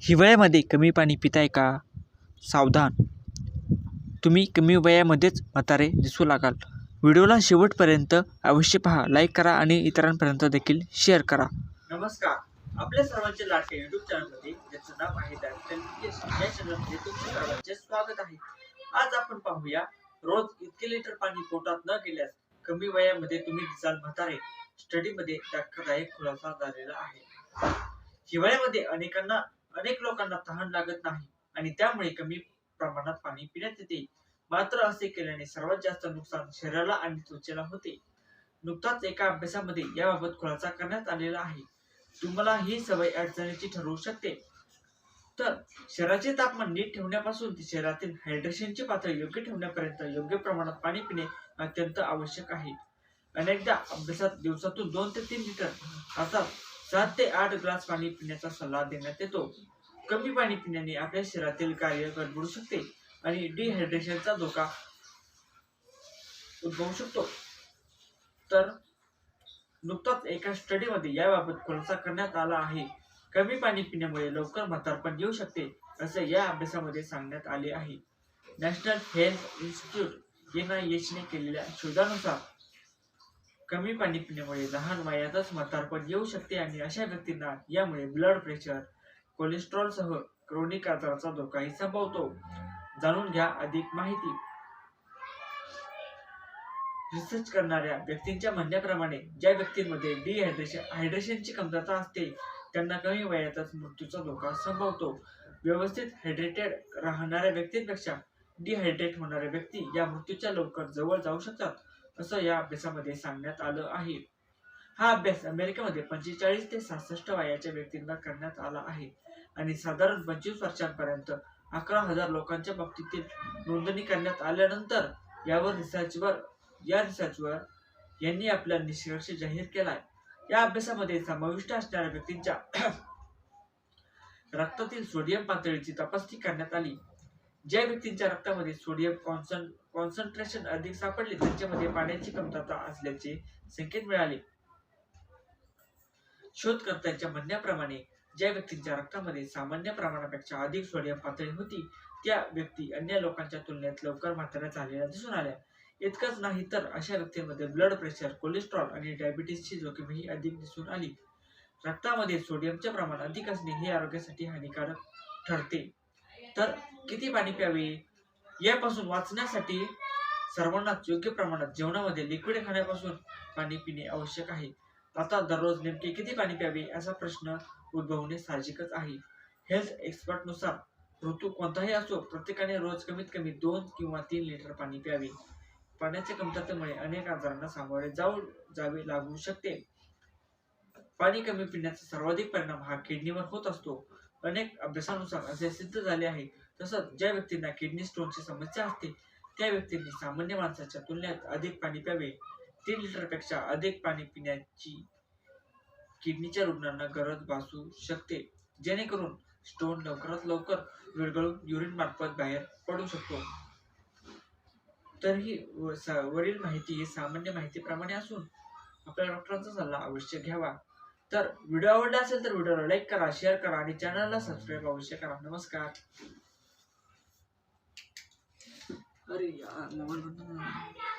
हिवाळ्यामध्ये कमी पाणी पिताय का? सावधान. तुम्ही कमी वयामध्येच म्हातारे दिसू लागाल. व्हिडिओला शेवटपर्यंत अवश्य पहा. लाईक करा आणि इतरांपर्यंत देखील शेअर करा. नमस्कार. आपल्या सर्वांचे लाटे युट्यूब चॅनलमध्ये ज्याचं नाव आहे त्या चॅनलमध्ये तुमचे सर्वांचे स्वागत आहे. आज आपण पाहूया रोज इतके लिटर पाणी पोटात न गेल्यास कमी वयामध्ये तुम्ही दिसाल म्हातारे स्टडीमध्ये धक्कादायक खुलासा झालेला आहे. हिवाळ्यामध्ये अनेकांना अनेक लोकांना तहान लागत नाही आणि त्यामुळे कमी प्रमाणात पाणी पिण्यात येते. मात्र असे केल्याने सर्वात जास्त नुकसान शरीराला आणि त्वचेला होते. नुकताच एका अभ्यासामध्ये याबाबत खुलासा करण्यात आलेला आहे. तुम्हाला ही सवय अडचणीची ठरवू शकते. तर शरीराचे तापमान नीट ठेवण्यापासून ते शरीरातील हायड्रेशनची पातळी योग्य ठेवण्यापर्यंत योग्य प्रमाणात पाणी पिणे अत्यंत आवश्यक आहे. अनेकदा अभ्यासात दिवसातून दोन ते तीन लिटर अर्थात सात ते आठ ग्लास पाणी पिण्याचा सल्ला देण्यात येतो. कमी पाणी पिण्याने आपल्या शरीरातील कार्य गडबडू शकते आणि डिहायड्रेशनचा धोका उद्भवू शकतो. तर नुकताच एका स्टडीमध्ये याबाबत खुलासा करण्यात आला आहे. कमी पाणी पिण्यामुळे लवकर म्हातारपण येऊ शकते असे या अभ्यासामध्ये सांगण्यात आले आहे. National health institute N I एचने केलेल्या शोधानुसार कमी पाणी पिण्यामुळे लहान वयातच म्हातारपण येऊ शकते आणि अशा व्यक्तींना यामुळे ब्लड प्रेशर कोलेस्ट्रॉल सह क्रोनिक आजाराचा धोकाही संभवतो. जाणून घ्या अधिक माहिती. रिसर्च करणाऱ्या व्यक्तींच्या म्हणण्याप्रमाणे ज्या व्यक्तींमध्ये डिहायड्रेशन हायड्रेशनची कमतरता असते त्यांना कमी वयातच मृत्यूचा धोका संभवतो. व्यवस्थित हायड्रेटेड राहणाऱ्या व्यक्तींपेक्षा डिहायड्रेट होणाऱ्या व्यक्ती या मृत्यूच्या लवकर जवळ जाऊ शकतात. असं या अभ्यासामध्ये सांगण्यात आलं आहे. हा अभ्यास अमेरिकेमध्ये पंचेचाळीस ते सहासष्ट वयाच्या व्यक्तींना करण्यात आला आहे आणि साधारण पंचवीस वर्षांपर्यंत अकरा हजार लोकांच्या बाबतीतील नोंदणी करण्यात आल्यानंतर यावर रिसर्चवर या रिसर्चवर यांनी आपला निष्कर्ष जाहीर केलाय. या अभ्यासामध्ये समाविष्ट असणाऱ्या व्यक्तींच्या रक्तातील सोडियम पातळीची तपासणी करण्यात आली. ज्या व्यक्तींच्या रक्तामध्ये सोडियम कॉन्सन कॉन्सन्ट्रेशन अधिक सापडले त्यांच्यामध्ये पाण्याची कमतरता असल्याचे संकेत मिळाले. शोधकर्त्यांच्या म्हणण्याप्रमाणे ज्या व्यक्तींच्या रक्तामध्ये सामान्य प्रमाणापेक्षा अधिक सोडियम पातळी होती त्या व्यक्ती अन्य लोकांच्या तुलनेत लवकर म्हाताऱ्या झालेल्या दिसून आल्या. इतकंच नाही तर अशा व्यक्तींमध्ये ब्लड प्रेशर कोलेस्ट्रॉल आणि डायबिटीसची जोखीमही अधिक दिसून आली. रक्तामध्ये सोडियमचे प्रमाण अधिक असणे हे आरोग्यासाठी हानिकारक ठरते. तर किती पाणी प्यावे? यापासून वाचण्यासाठी सर्वांनाच योग्य प्रमाणात जेवणामध्ये लिक्विड खाण्यापासून पाणी पिणे आवश्यक आहे. आता दररोज नेमके किती पाणी प्यावे असा प्रश्न उद्भवणे साहजिकच आहे. हेल्थ एक्सपर्टनुसार ऋतू कोणताही असो प्रत्येकाने रोज कमीत कमी दोन किंवा तीन लिटर पाणी प्यावे. पाण्याच्या कमतरतेमुळे अनेक आजारांना सामोरे जाऊ जावे लागू शकते. पाणी कमी पिण्याचा सर्वाधिक परिणाम हा किडनीवर होत असतो. अनेक अभ्यासानुसार असे सिद्ध झाले आहे. तसंच ज्या व्यक्तींना किडनी स्टोनची समस्या असते त्या व्यक्तींनी सामान्य माणसाच्या तुलनेत अधिक पाणी प्यावे. तीन लिटरपेक्षा अधिक पाणी पिण्याची किडनीच्या रुग्णांना गरज भासू शकते. जेणेकरून स्टोन लवकरात लवकर विरघळून युरिन मार्फत बाहेर पडू शकतो. तर ही वरील माहिती ही सामान्य माहितीप्रमाणे असून आपल्या डॉक्टरांचा सल्ला अवश्य घ्यावा. तर व्हिडिओ आवडला असेल तर व्हिडिओला लाईक करा शेअर करा आणि चॅनलला सबस्क्राईब अवश्य करा. नमस्कार. अरे यार मोबाईल